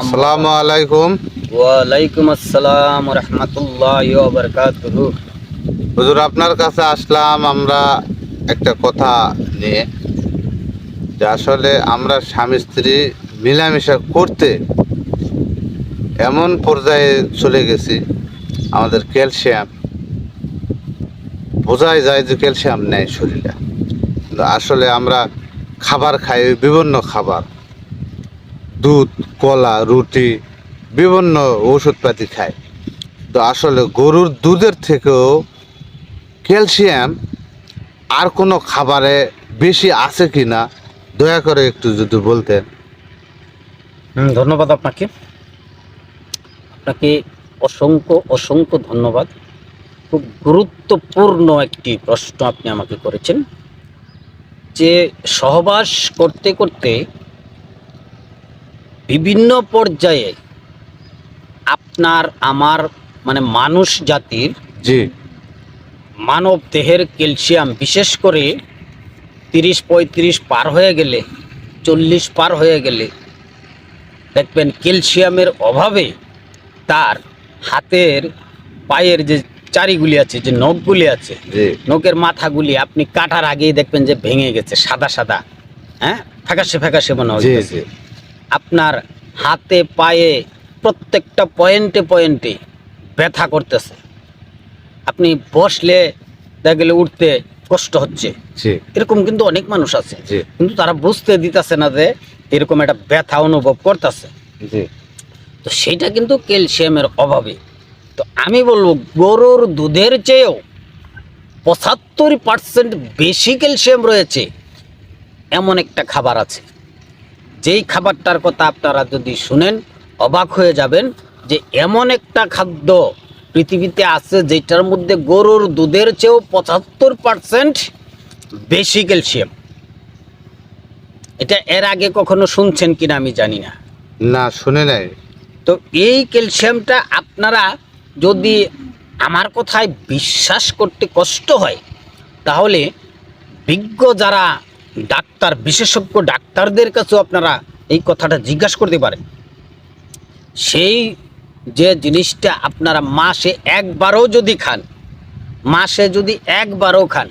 আসসালামু আলাইকুম। ওয়া আলাইকুম আসসালাম ওয়া রাহমাতুল্লাহি ওয়া বারাকাতুহু। হুজুর আপনার কাছে আসলাম আমরা একটা কথা নিয়ে। যে আসলে আমরা স্বামী স্ত্রী মিলামেশা করতে এমন পর্যায়ে চলে গেছি আমাদের ক্যালসিয়াম। বোঝাই যায় যে ক্যালসিয়াম নেই শরীরে। কিন্তু আসলে আমরা খাবার খাই, বিভিন্ন খাবার। দুধ, কলা, রুটি, বিভিন্ন ওষুধপাতি খাই। তো আসলে গরুর দুধের থেকেও ক্যালসিয়াম আর কোনো খাবারে বেশি আছে কি না, দয়া করে একটু যদি বলতেন। ধন্যবাদ আপনাকে। আপনাকে অসংখ্য অসংখ্য ধন্যবাদ। খুব গুরুত্বপূর্ণ একটি প্রশ্ন আপনি আমাকে করেছেন। যে সহবাস করতে করতে বিভিন্ন পর্যায়ে আপনার আমার মানে মানুষ জাতির জি। মানব দেহের ক্যালসিয়াম বিশেষ করে তিরিশ পঁয়ত্রিশ পার হয়ে গেলে চল্লিশ পার হয়ে গেলে দেখবেন ক্যালসিয়ামের অভাবে তার হাতের পায়ের যে চারিগুলি আছে যে নখগুলি আছে নখের মাথাগুলি আপনি কাটার আগেই দেখবেন যে ভেঙে গেছে সাদা সাদা হ্যাঁ? ফ্যাকাশে ফ্যাকাশে মনে হচ্ছে আপনার হাতে পায়ে প্রত্যেকটা পয়েন্টে পয়েন্টে ব্যথা করতেছে। আপনি বসলে দেখা গেলে উঠতে কষ্ট হচ্ছে। এরকম কিন্তু অনেক মানুষ আছে। কিন্তু তারা বুঝতে দিতেছে না যে এরকম একটা ব্যথা অনুভব করতেছে। তো সেটা কিন্তু ক্যালসিয়ামের অভাবে তো আমি বলব গরুর দুধের চেয়েও পঁচাত্তর পার্সেন্ট বেশি ক্যালসিয়াম রয়েছে এমন একটা খাবার আছে। যেই খাবারটার কথা আপনারা যদি শুনেন অবাক হয়ে যাবেন যে এমন একটা খাদ্য পৃথিবীতে আছে যেটার মধ্যে গরুর দুধের চেয়েও পঁচাত্তর পার্সেন্ট বেশি ক্যালসিয়াম। এটা এর আগে কখনো শুনছেন কিনা আমি জানি না। না শুনে নাই। তো এই ক্যালসিয়ামটা আপনারা যদি আমার কথায় বিশ্বাস করতে কষ্ট হয়, তাহলে বিজ্ঞ যারা ডাক্তার, বিশেষজ্ঞ ডাক্তারদের কাছেও আপনারা এই কথাটা জিজ্ঞাসা করতে পারেন। সেই যে জিনিসটা আপনারা মাসে একবারও যদি খান, মাসে যদি একবারও খান,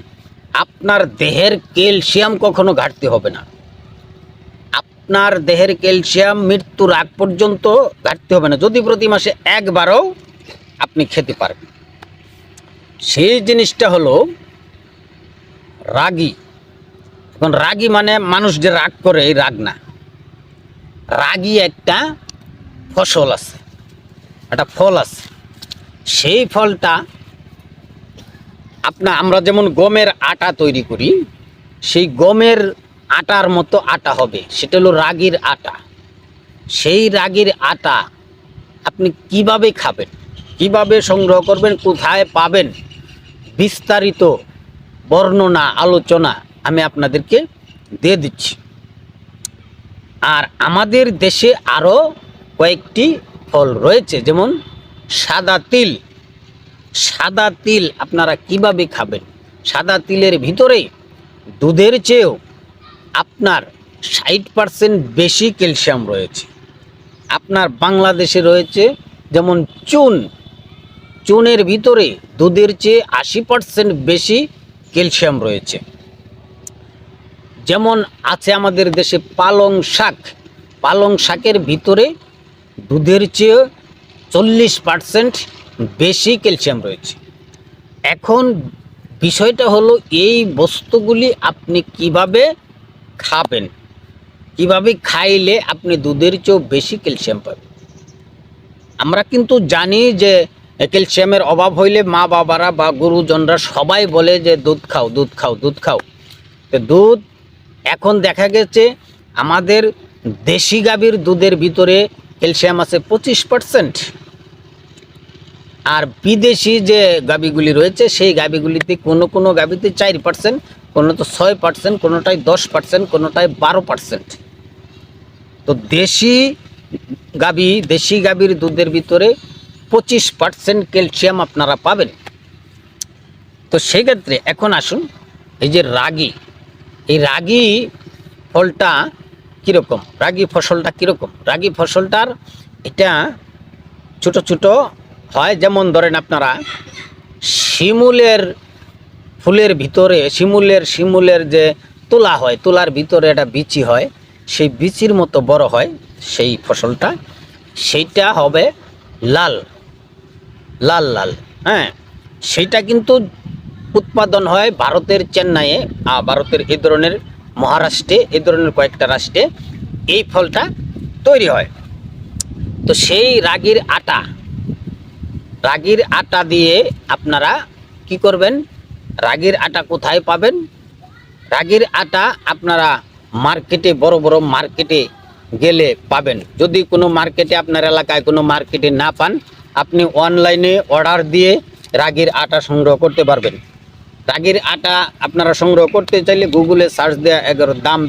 আপনার দেহের ক্যালসিয়াম কখনো ঘাটতি হবে না। আপনার দেহের ক্যালসিয়াম মৃত্যুর আগ পর্যন্ত ঘাটতি হবে না। যদি প্রতি মাসে একবারও আপনি খেতে পারবেন। সেই জিনিসটা হলো রাগি। এখন রাগি মানে মানুষ যে রাগ করে, এই রাগ না। রাগি একটা ফসল আছে, একটা ফল আছে। সেই ফলটা আপনার আমরা যেমন গমের আটা তৈরি করি, সেই গমের আটার মতো আটা হবে। সেটা হলো রাগির আটা। সেই রাগির আটা আপনি কীভাবে খাবেন? কীভাবে সংগ্রহ করবেন, কোথায় পাবেন? বিস্তারিত বর্ণনা, আলোচনা আমি আপনাদেরকে দিয়ে দিচ্ছি। আর আমাদের দেশে আরও কয়েকটি ফল রয়েছে, যেমন সাদা তিল। সাদা তিল আপনারা কীভাবে খাবেন? সাদা তিলের ভিতরে দুধের চেয়েও আপনার ষাট পার্সেন্ট বেশি ক্যালসিয়াম রয়েছে। আপনার বাংলাদেশে রয়েছে যেমন চুন চুনের ভিতরে দুধের চেয়ে আশি পার্সেন্ট বেশি ক্যালসিয়াম রয়েছে। যেমন আছে আমাদের দেশে পালং শাক। পালং শাকের ভিতরে দুধের চেয়ে চল্লিশ পার্সেন্ট বেশি ক্যালসিয়াম রয়েছে। এখন বিষয়টা হলো এই বস্তুগুলি আপনি কীভাবে খাবেন? কীভাবে খাইলে আপনি দুধের চেয়েও বেশি ক্যালসিয়াম পাবেন? আমরা কিন্তু জানি যে ক্যালসিয়ামের অভাব হইলে মা বাবারা বা গুরুজনরা সবাই বলে যে, দুধ খাও দুধ খাও দুধ খাও। তো দুধ এখন দেখা গেছে আমাদের দেশি গাভীর দুধের ভিতরে ক্যালসিয়াম আছে পঁচিশ পার্সেন্ট আর বিদেশি যে গাবিগুলি রয়েছে, সেই গাবিগুলিতে কোনো কোনো গাবিতে চার পার্সেন্ট কোনো তো ছয় পার্সেন্ট কোনোটায় দশ পার্সেন্ট কোনোটায় বারো পার্সেন্ট তো দেশি গাবি দেশি গাবির দুধের ভিতরে পঁচিশ পার্সেন্ট ক্যালসিয়াম আপনারা পাবেন। তো সেক্ষেত্রে এখন আসুন, এই যে রাগি, এই রাগি ফলটা কীরকম? রাগি ফসলটা কীরকম? রাগি ফসলটার এটা ছোট ছোট হয়, যেমন ধরেন আপনারা শিমুলের ফুলের ভিতরে, শিমুলের শিমুলের যে তোলা হয়, তোলার ভিতরে একটা বিচি হয়, সেই বিচির মতো বড় হয় সেই ফসলটা। সেইটা হবে লাল। লাল লাল। হ্যাঁ সেটা কিন্তু উৎপাদন হয় ভারতের চেন্নাইয়ে আর ভারতের এই ধরনের মহারাষ্ট্রে এই ধরনের কয়েকটা রাষ্ট্রে এই ফলটা তৈরি হয়। তো সেই রাগির আটা রাগির আটা দিয়ে আপনারা কি করবেন? রাগির আটা কোথায় পাবেন? রাগির আটা আপনারা মার্কেটে, বড় বড় মার্কেটে গেলে পাবেন। যদি কোনো মার্কেটে আপনার এলাকায় কোনো মার্কেটে না পান আপনি অনলাইনে অর্ডার দিয়ে রাগির আটা সংগ্রহ করতে পারবেন। রাগির আটা আপনারা সংগ্রহ করতে চাইলে গুগলে সার্চ দেওয়া এগারো দাম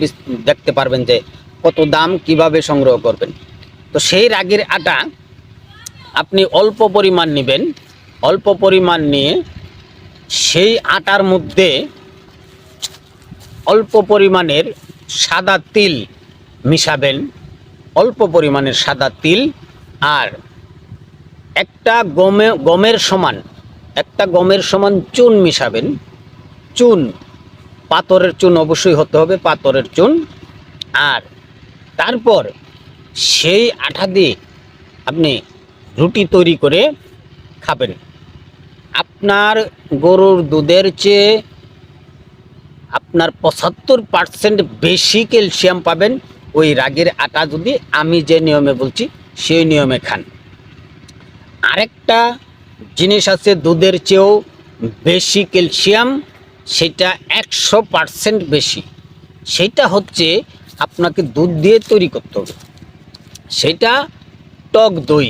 দেখতে পারবেন যে কত দাম কীভাবে সংগ্রহ করবেন। তো সেই রাগির আটা আপনি অল্প পরিমাণ নেবেন। অল্প পরিমাণ নিয়ে সেই আটার মধ্যে অল্প পরিমাণের সাদা তিল মিশাবেন। অল্প পরিমাণের সাদা তিল আর একটা গমে, গমের সমান, একটা গমের সমান চুন মিশাবেন। চুন, পাথরের চুন অবশ্যই হতে হবে, পাথরের চুন। আর তারপর সেই আঠা দিয়ে আপনি রুটি তৈরি করে খাবেন। আপনার গরুর দুধের চেয়ে আপনার পঁচাত্তর পার্সেন্ট বেশি ক্যালসিয়াম পাবেন। ওই রাগের আটা যদি আমি যে নিয়মে বলছি, সেই নিয়মে খান। আরেকটা জিনিস আছে দুধের চেয়েও বেশি ক্যালসিয়াম, সেটা একশো পার্সেন্ট বেশি। সেটা হচ্ছে আপনাকে দুধ দিয়ে তৈরি করতে হবে। সেটা টক দই।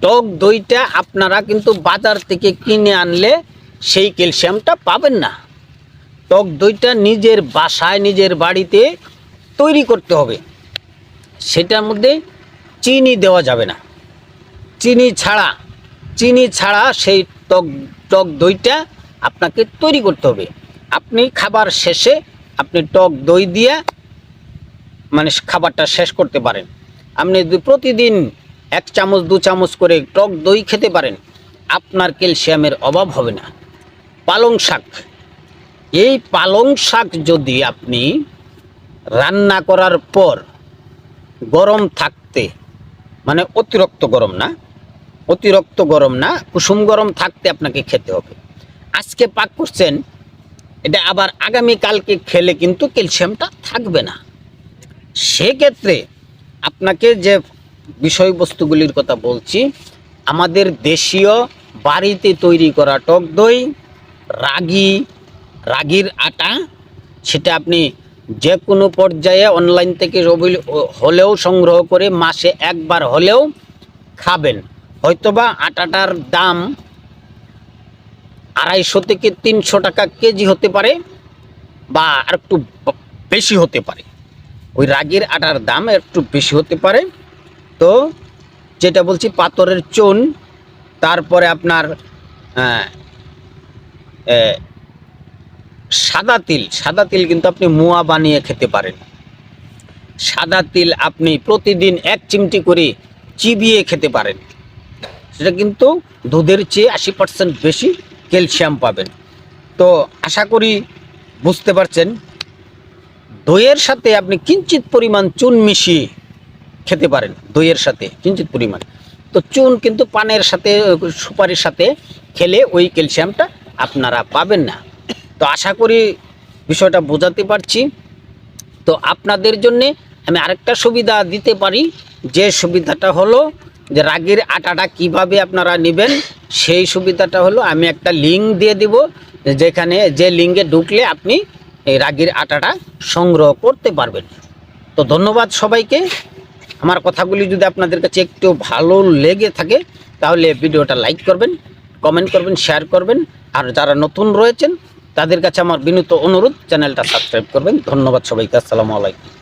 টক দইটা আপনারা কিন্তু বাজার থেকে কিনে আনলে সেই ক্যালসিয়ামটা পাবেন না। টক দইটা নিজের বাসায়, নিজের বাড়িতে তৈরি করতে হবে। সেটার মধ্যে চিনি দেওয়া যাবে না। চিনি ছাড়া চিনি ছাড়া সেই টক টক দইটা আপনাকে তৈরি করতে হবে। আপনি খাবার শেষে আপনি টক দই দিয়ে মানে খাবারটা শেষ করতে পারেন। আপনি প্রতিদিন এক চামচ, দু চামচ করে টক দই খেতে পারেন, আপনার ক্যালসিয়ামের অভাব হবে না। পালং শাক, এই পালং শাক যদি আপনি রান্না করার পর গরম থাকতে মানে অতিরিক্ত গরম না অতিরিক্ত গরম না, কুসুম গরম থাকতে আপনাকে খেতে হবে। আজকে পাক করছেন, এটা আবার আগামী কালকে খেলে কিন্তু ক্যালসিয়ামটা থাকবে না। সেক্ষেত্রে আপনাকে যে বিষয়বস্তুগুলির কথা বলছি, আমাদের দেশীয় বাড়িতে তৈরি করা টক দই, রাগি, রাগির আটা, সেটা আপনি যে কোনো পর্যায়ে অনলাইন থেকে হলেও সংগ্রহ করে মাসে একবার হলেও খাবেন। হয়তোবা আটাটার দাম আড়াইশো থেকে তিনশো টাকা কেজি হতে পারে বা আর একটু বেশি হতে পারে। ওই রাগির আটার দাম একটু বেশি হতে পারে। তো যেটা বলছি পাথরের চুন, তারপরে আপনার সাদা তিল সাদা তিল কিন্তু আপনি মুয়া বানিয়ে খেতে পারেন। সাদা তিল আপনি প্রতিদিন এক চিমটি করে চিবিয়ে খেতে পারেন। সেটা কিন্তু দুধের চেয়ে আশি পার্সেন্ট বেশি ক্যালসিয়াম পাবেন। তো আশা করি বুঝতে পারছেন, দইয়ের সাথে আপনি কিঞ্চিত পরিমাণ চুন মিশিয়ে খেতে পারেন, দইয়ের সাথে কিঞ্চিত পরিমাণ। তো চুন কিন্তু পানের সাথে, সুপারির সাথে খেলে ওই ক্যালসিয়ামটা আপনারা পাবেন না। তো আশা করি বিষয়টা বোঝাতে পারছি। তো আপনাদের জন্যে আমি আরেকটা সুবিধা দিতে পারি, যে সুবিধাটা হলো যে রাগির আটাটা কীভাবে আপনারা নেবেন, সেই সুবিধাটা হলো আমি একটা লিঙ্ক দিয়ে দিব, যেখানে যে লিঙ্কে ঢুকলে আপনি এই রাগির আটাটা সংগ্রহ করতে পারবেন। তো ধন্যবাদ সবাইকে। আমার কথাগুলি যদি আপনাদের কাছে একটু ভালো লেগে থাকে, তাহলে ভিডিওটা লাইক করবেন কমেন্ট করবেন শেয়ার করবেন, আর যারা নতুন রয়েছেন, তাদের কাছে আমার বিনীত অনুরোধ, চ্যানেলটা সাবস্ক্রাইব করবেন। ধন্যবাদ সবাইকে, আসসালামু আলাইকুম।